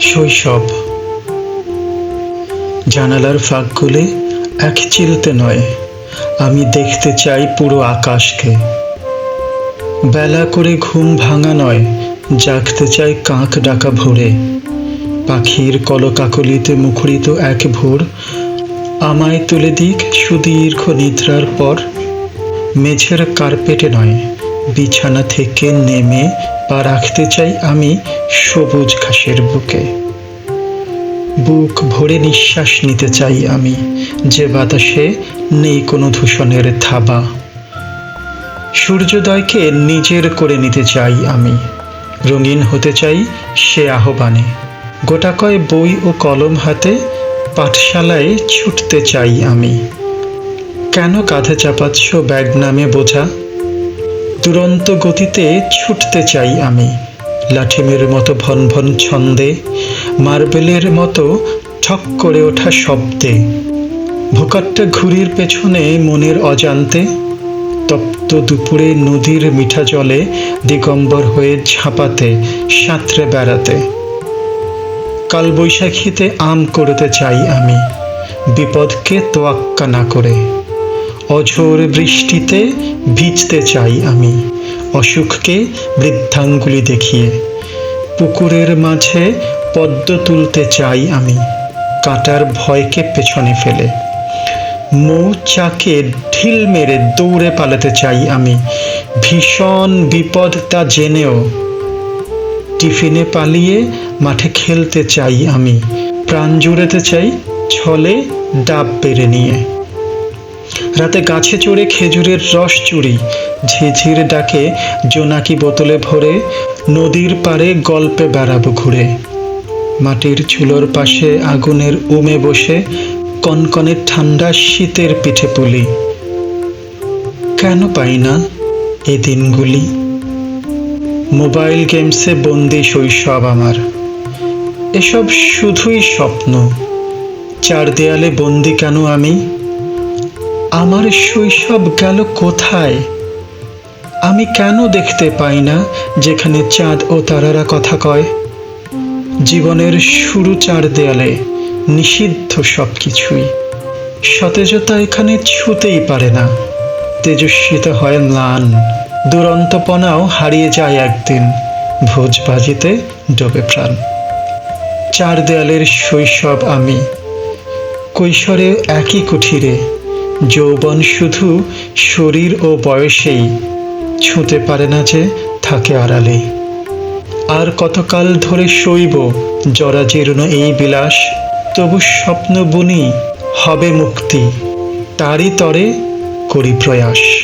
শৈশব। জানালার ফাঁক এক চিলতে নয়, আমি দেখতে চাই পুরো আকাশকে। বেলা করে ঘুম ভাঙা নয়, জাগতে চাই কাক ডাকা ভোরে। পাখির কলকাকলিতে মুখরিত এক ভোর, আমায় তুলে দিক সুদীর্ঘ নিদ্রার পর। মেঝের কার্পেটে নয় বিছানা থেকে নেমে পা রাখতে চাই আমি সবুজ ঘাসের বুকে। বুক ভরে নিঃশ্বাস নিতে চাই আমি, যে বাতাসে নেই কোনো দূষণের থাবা। সূর্যোদয়কে নিজের করে নিতে চাই আমি, রঙিন হতে চাই সে আহ্বানে। গোটাকয় বই ও কলম হাতে পাঠশালায় ছুটতে চাই আমি। কেন কাঁধে চাপাচ্ছ ব্যাগ নামে বোঝা? দুরন্ত গতিতে ছুটতে চাই আমি। লাঠিমের মতো ভন ভন ছন্দে, মার্বেলের মতো ঠক করে ওঠা শব্দে। ভোকাট্টা ঘুড়ির পেছনে মনের অজান্তে, তপ্ত দুপুরে নদীর মিঠা জলে দিগম্বর হয়ে ঝাঁপাতে, সাঁতরে বেড়াতে। কালবৈশাখীতে আম করতে চাই আমি, বিপদকে তোয়াক্কা না করে। অঝোর বৃষ্টিতে ভিজতে চাই আমি, অসুখকে বৃদ্ধাঙ্গুলি দেখিয়ে। পুকুরের মাঝে পদ্ম তুলতে চাই আমি, কাটার ভয়কে পেছনে ফেলে। মৌচাকে ঢিল মেরে দৌড়ে পালাতে চাই আমি, ভীষণ বিপদ তা জেনেও। টিফিনে পালিয়ে মাঠে খেলতে চাই আমি, প্রাণ জুড়েতে চাই ছলে ডাব পেরে নিয়ে। রাতে গাছে চড়ে খেজুরের রস চুরি। ঝিঝির ডাকে জোনাকি বোতলে ভরে নদীর পাড়ে গল্পে বেড়াবো ঘুরে। মাটির চুলোর পাশে আগুনের উমে বসে কনকনে ঠান্ডা শীতের পিঠে পুলি। কেন পাই না এ দিনগুলি? মোবাইল গেমসে বন্দি শৈশব আমার। এসব শুধুই স্বপ্ন। চার দেয়ালে বন্দি কেন আমি? আমার শৈশব গেল কোথায়? আমি কেন দেখতে পাই না যেখানে চাঁদ ও তারারা কথা কয়? জীবনের শুরু চার দেয়ালে, নিষিদ্ধ সব কিছুই সতেজতা এখানে ছুতেই পারে না। তেজস্বিতা হয় ম্লান। দুরন্তপনাও হারিয়ে যায় একদিন। ভোজবাজিতে ডোবে প্রাণ। চার দেয়ালের শৈশব আমি। কৈশোরে একই কুঠিরে যৌবন শুধু শরীর ও বয়সেই ছুঁতে পারে না যে থাকে আড়ালে। আর কতকাল ধরে শৈব জরাজীর্ণ এই বিলাস, তবু স্বপ্ন বুনি হবে মুক্তি, তারই তরে করি প্রয়াস।